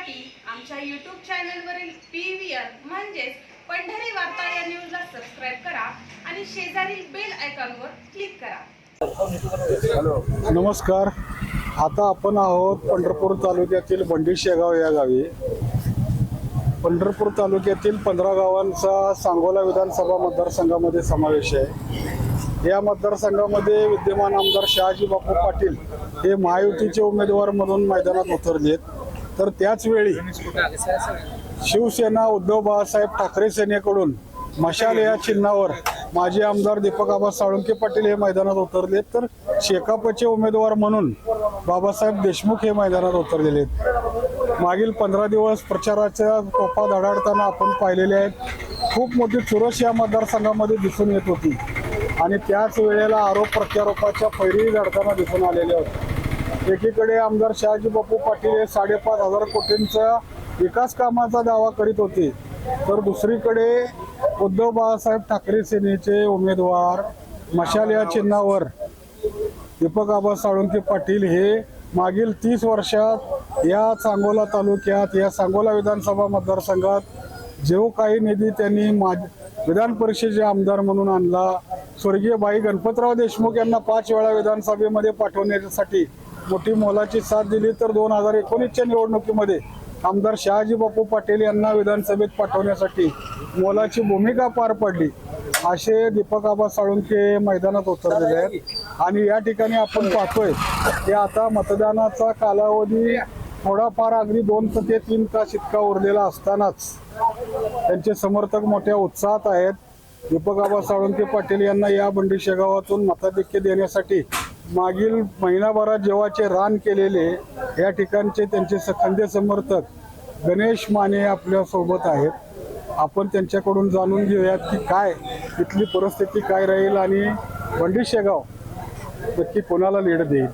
पाहण्यासाठी आमच्या यूट्यूब चॅनलवरील पी व्ही आर म्हणजेच पंढरी वार्ता या न्यूजला सबस्क्राईब करा आणि शेजारील बेल आयकॉनवर क्लिक करा. नमस्कार. आता आपण आहोत पंढरपूर तालुक्यातील बंडी शेगाव या गावी. पंढरपूर तालुक्यातील पंधरा गावांचा सांगोला विधानसभा मतदारसंघामध्ये समावेश आहे. या मतदारसंघामध्ये विद्यमान आमदार शहाजी बापू पाटील हे महायुतीचे उमेदवार म्हणून मैदानात उतरलेत. तर त्याच वेळी शिवसेना उद्धव बाळासाहेब ठाकरे सेनेकडून मशाल या चिन्हावर माजी आमदार दीपक आबा साळुंके पाटील हे मैदानात उतरले तर शेकापचे उमेदवार म्हणून बाबासाहेब देशमुख हे मैदानात उतरलेले आहेत. मागील पंधरा दिवस प्रचाराच्या तोफा धडाडताना आपण पाहिलेले आहेत. खूप मोठी चुरस या मतदारसंघामध्ये दिसून येत होती. आणि त्याच वेळेला आरोप प्रत्यारोपाच्या पैरी धडताना दिसून आलेले होते. एकीकडे आमदार शहाजी बापू पाटील हे साडेपाच हजार कोटींचा विकास कामाचा दावा करीत होते. तर दुसरीकडे उद्धव बाळासाहेब ठाकरे सेनेचे उमेदवार मशाल या चिन्हावर दीपक आबा साळुंके पाटील हे मागील तीस वर्षात या सांगोला तालुक्यात या सांगोला विधानसभा मतदारसंघात जो काही निधी त्यांनी माज विधान परिषदेचे आमदार म्हणून आणला स्वर्गीय बाई गणपतराव देशमुख यांना पाच वेळा विधानसभेमध्ये पाठवण्यासाठी मोठी मोलाची साथ दिली तर दोन हजार एकोणीसच्या निवडणुकीमध्ये आमदार शहाजी बापू पाटील यांना विधानसभेत पाठवण्यासाठी मोलाची भूमिका पार पडली. असे दीपक आबा साळुंके मैदानात उतरलेले आहेत. आणि या ठिकाणी आपण पाहतोय की आता मतदानाचा कालावधी थोडाफार अगदी दोन ते तीन तास इतका उरलेला असतानाच त्यांचे समर्थक मोठ्या उत्साहात आहेत. दीपक आबा साळुंके पाटील यांना या बंडी शेगावातून मताधिक्य देण्यासाठी मागील महिनाभरात जेव्हाचे रान केलेले या ठिकाणचे त्यांचे सखंदे समर्थक गणेश माने आपल्यासोबत आहेत. आपण त्यांच्याकडून जाणून घेऊयात की काय इथली परिस्थिती काय राहील आणि बंडी शेगाव नक्की कोणाला लीड देईल?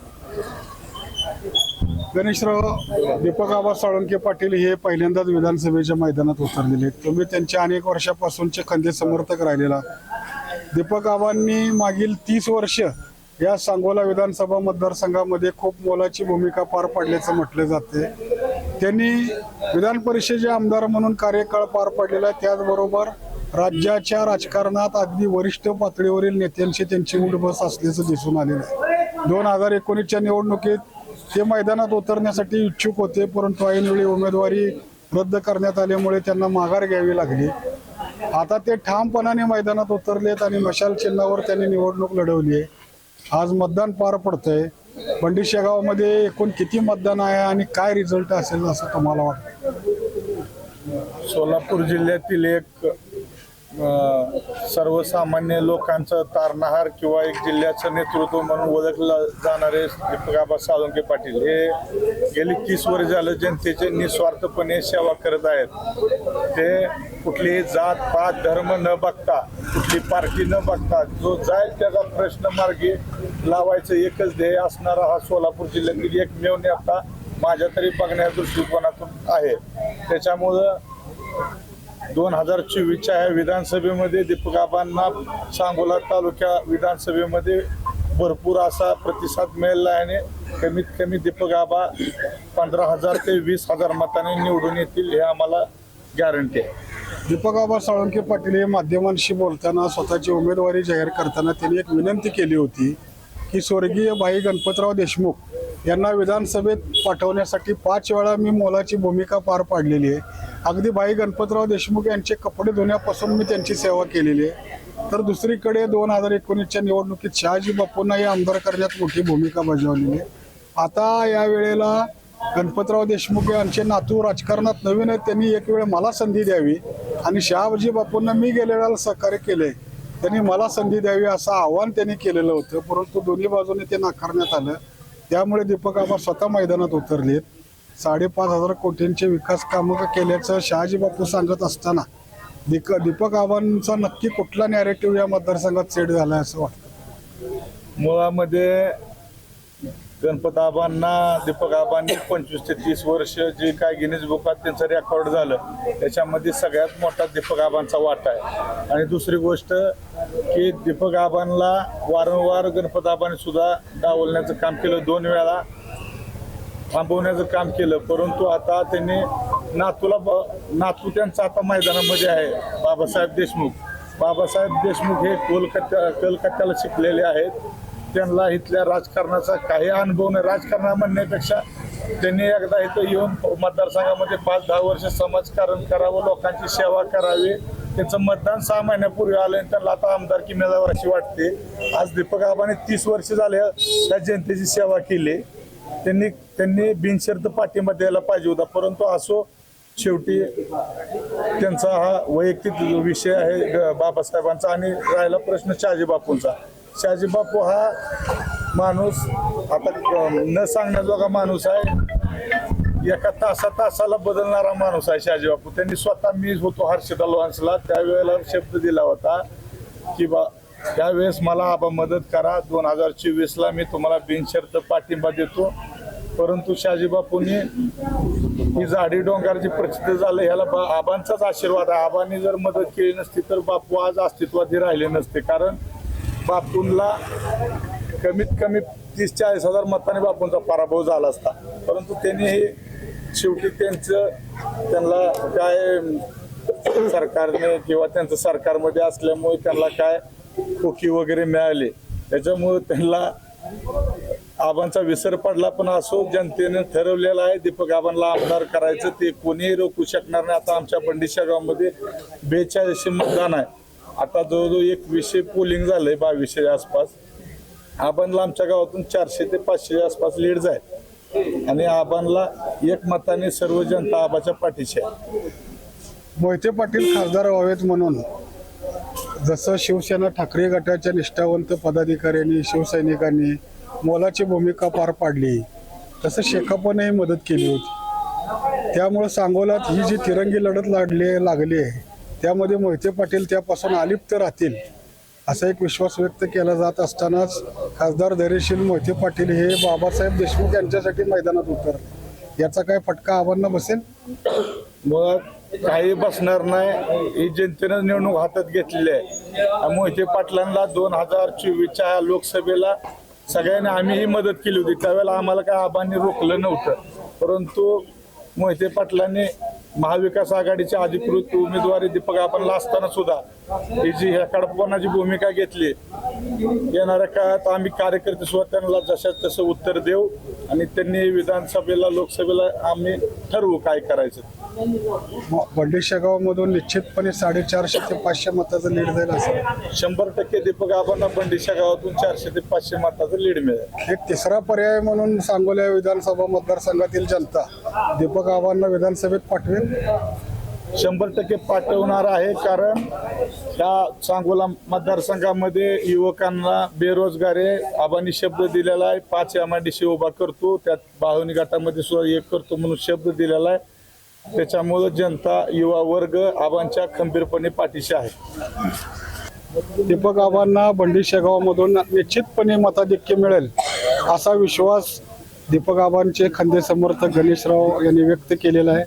गणेशराव दीपक आबा साळुंके पाटील हे पहिल्यांदाच विधानसभेच्या मैदानात उतरलेले आहेत. तुम्ही त्यांच्या अनेक वर्षापासूनचे खंदे समर्थक राहिलेला दीपक आबांनी मागील तीस वर्ष या सांगोला विधानसभा मतदारसंघामध्ये खूप मोलाची भूमिका पार पाडल्याचं म्हटलं जाते. त्यांनी विधान परिषदेचे आमदार म्हणून कार्यकाळ पार पाडलेला आहे. त्याचबरोबर राज्याच्या राजकारणात अगदी वरिष्ठ पातळीवरील नेत्यांशी त्यांची उठबस असल्याचं दिसून आलेलं आहे. दोन हजार एकोणीसच्या निवडणुकीत ते मैदानात उतरण्यासाठी इच्छुक होते परंतु ऐनवेळी उमेदवारी रद्द करण्यात आल्यामुळे त्यांना माघार घ्यावी लागली. आता ते ठामपणाने मैदानात उतरलेत आणि मशाल चिन्हावर त्यांनी निवडणूक लढवली आहे. आज मतदान पार पडतंय. बंडी शेगावमध्ये एकूण किती मतदान आहे आणि काय रिझल्ट असेल असं तुम्हाला वाटतं? सोलापूर जिल्ह्यातील एक सर्वसामान्य लोकांचं तारणहार किंवा एक जिल्ह्याचं नेतृत्व म्हणून ओळखलं जाणारे दीपकाबा साळुंके पाटील. हे गेली तीस वर्ष झालं जनतेचे निस्वार्थपणे सेवा करत आहेत. ते कुठलीही जात पात धर्म न बघता कुठली पार्टी न बघता जो जाईल त्याचा प्रश्न मार्गी लावायचं एकच ध्येय असणारा हा सोलापूर जिल्ह्यातील एकमेव नेता माझ्या तरी बघण्या दृष्टिकोनातून आहे. त्याच्यामुळं दोन हजार चोवीसच्या ह्या विधानसभेमध्ये दीपकाबांना सांगोला तालुक्या विधानसभेमध्ये भरपूर असा प्रतिसाद मिळाला आणि कमीत कमी दीपगाबा पंधरा हजार ते वीस हजार मताने निवडून येतील हे आम्हाला गॅरंटी आहे. दीपक आबा साळुंके पाटील हे माध्यमांशी बोलताना स्वतःची उमेदवारी जाहीर करताना त्यांनी एक विनंती केली होती की स्वर्गीय भाई गणपतराव देशमुख यांना विधानसभेत पाठवण्यासाठी पाच वेळा मी मोलाची भूमिका पार पाडलेली आहे. अगदी भाई गणपतराव देशमुख यांचे कपडे धुण्यापासून मी त्यांची सेवा केलेली आहे. तर दुसरीकडे दोन हजार एकोणीसच्या निवडणुकीत शहाजी बापूंनाही आमदार करण्यात मोठी भूमिका बजावलेली आहे. आता या वेळेला गणपतराव देशमुख यांचे नातू राजकारणात नवीन आहेत त्यांनी एक वेळ मला संधी द्यावी. आणि शहाजी बापूंना मी गेल्या वेळेला सहकार्य केले त्यांनी मला संधी द्यावी असं आव्हान त्यांनी केलेलं होतं. परंतु दोन्ही बाजूने ते नाकारण्यात आलं. त्यामुळे दीपक आबा स्वतः मैदानात उतरलेत. साडेपाच हजार कोटींचे विकास कामं केल्याचं शहाजी बापू सांगत असताना दीक दीपक आव्हानचा नक्की कुठला नॅरेटिव्ह या मतदारसंघात सेट झाला असं वाटतं? मुळामध्ये गणपत आबांना दीपक आबांनी पंचवीस ते तीस वर्ष जे काय गिनीज बुकात त्यांचं रेकॉर्ड झालं. त्याच्यामध्ये सगळ्यात मोठा दीपक आबांचा वाटा आहे. आणि दुसरी गोष्ट की दीपक आबांना वारंवार गणपत आबांनी सुद्धा डावलण्याचं काम केलं दोन वेळा. थांबवण्याचं काम केलं. परंतु आता त्यांनी नातूला ब- नातू त्यांचा आता मैदानामध्ये आहे बाबासाहेब देशमुख. बाबासाहेब देशमुख हे कोलकाता कलकत्त्याला शिकलेले आहेत. त्यांना इथल्या राजकारणाचा काही अनुभव नाही. राजकारणा म्हणण्यापेक्षा त्यांनी एकदा इथं येऊन मतदारसंघामध्ये पाच दहा वर्ष समाजकारण करावं लोकांची सेवा करावी त्यांचं मतदान सहा महिन्यापूर्वी आलं आणि त्यांना आता आमदारकी मिळावं अशी वाटते. आज दीपक आबाने तीस वर्ष झाले त्या जनतेची सेवा केली. त्यांनी त्यांनी बिनशर्त पाठिंबा द्यायला पाहिजे होता. परंतु असो शेवटी त्यांचा हा वैयक्तिक विषय आहे ग- बाबासाहेबांचा आणि राहिला प्रश्न शहाजी बापूंचा. शहाजी बापू हा माणूस आता न सांगण्याजोगा माणूस आहे. एका तासा तासाला बदलणारा माणूस आहे शहाजी बापू. त्यांनी स्वतः मी होतो हर्षदा लोहांसला. त्यावेळेला शब्द दिला होता की बा त्यावेळेस मला आबा मदत करा. दोन हजार चोवीसला मी तुम्हाला बिनशर्त पाठिंबा देतो. परंतु शहाजी बापूंनी ही झाडी डोंगर प्रसिद्ध झालं. ह्याला बा- आबांचाच आशीर्वाद आहे. आबांनी जर मदत केली नसती तर बापू आज अस्तित्वात राहिले नसते. कारण बापूंला कमीत कमी तीस चाळीस हजार मतांनी बापूंचा पराभव झाला असता. परंतु त्यांनी हे शेवटी त्यांचं त्यांना काय सरकारने किंवा त्यांचं सरकारमध्ये असल्यामुळे त्यांना काय खोकी वगैरे मिळाली. त्याच्यामुळे त्यांना आबांचा विसर पडला. पण असो जनतेने ठरवलेलं आहे दीपक आबांना आमदार करायचं ते कोणीही रोखू शकणार नाही. आता आमच्या बंडिशा गावामध्ये बेचाळीसशे मतदान आहे. आता जवळजवळ एक विषय पोलिंग झालंय बावीसशे आसपास. आबांना आमच्या गावातून चारशे ते पाचशे आसपास लीड आहे आणि आबांना एक मताने सर्व जनता आबाच्या पाठीशी आहे. मोहिते पाटील खासदार व्हावेत म्हणून जसं शिवसेना ठाकरे गटाच्या निष्ठावंत पदाधिकाऱ्यांनी शिवसैनिकांनी मोलाची भूमिका पार पाडली तसं शेकापनेही मदत केली होती. त्यामुळं सांगोलात ही जी तिरंगी लढत लागली लागली आहे त्यामध्ये मोहिते पाटील त्यापासून अलिप्त राहतील असा एक विश्वास व्यक्त केला जात असतानाच खासदार धैर्यशील मोहिते पाटील हे बाबासाहेब देशमुख यांच्यासाठी मैदानात उतरले. याचा काय फटका आव्हान बसेल? मुळात काही बसणार नाही. ही जनतेनं निवडणूक हातात घेतलेली आहे. मोहिते पाटलांना दोन हजार चोवीसच्या लोकसभेला सगळ्यांनी आम्हीही मदत केली होती. त्यावेळेला आम्हाला काय आबांनी रोखलं नव्हतं. परंतु मोहिते पाटलांनी महाविकास आघाडीचे अधिकृत उमेदवारी दीपक आपणला असताना सुद्धा ही जी ह्या कडपणाची भूमिका घेतली येणाऱ्या काळात आम्ही कार्यकर्ते सुद्धा त्यांना जशा तसं उत्तर देऊ आणि त्यांनी विधानसभेला लोकसभेला आम्ही ठरवू काय करायचं. बंडेशा गावामधून निश्चितपणे साडेचारशे ते पाचशे मताचं लीड जाईल असं. शंभर टक्के दीपक आबांना बंडिशा गावातून चारशे ते पाचशे मताचं लीड मिळेल. एक तिसरा पर्याय म्हणून सांगोल्या विधानसभा मतदारसंघातील जनता दीपक आव्हांना विधानसभेत पाठवेल. शंभर टक्के पाठवणार आहे कारण ह्या सांगोला मतदारसंघामध्ये युवकांना बेरोजगारी आबानी आबांनी शब्द दिलेला आहे पाच एम आय डी सी उभा करतो त्यात बाहुनी गटामध्ये सुद्धा एक करतो म्हणून शब्द दिलेला आहे. त्याच्यामुळं जनता युवा वर्ग आबांच्या खंबीरपणे पाठीशी आहे. दीपक आबांना बंडी गावामधून निश्चितपणे मताधिक्य मिळेल असा विश्वास दीपक आबांचे खंदे समर्थक गणेशराव यांनी व्यक्त केलेला आहे.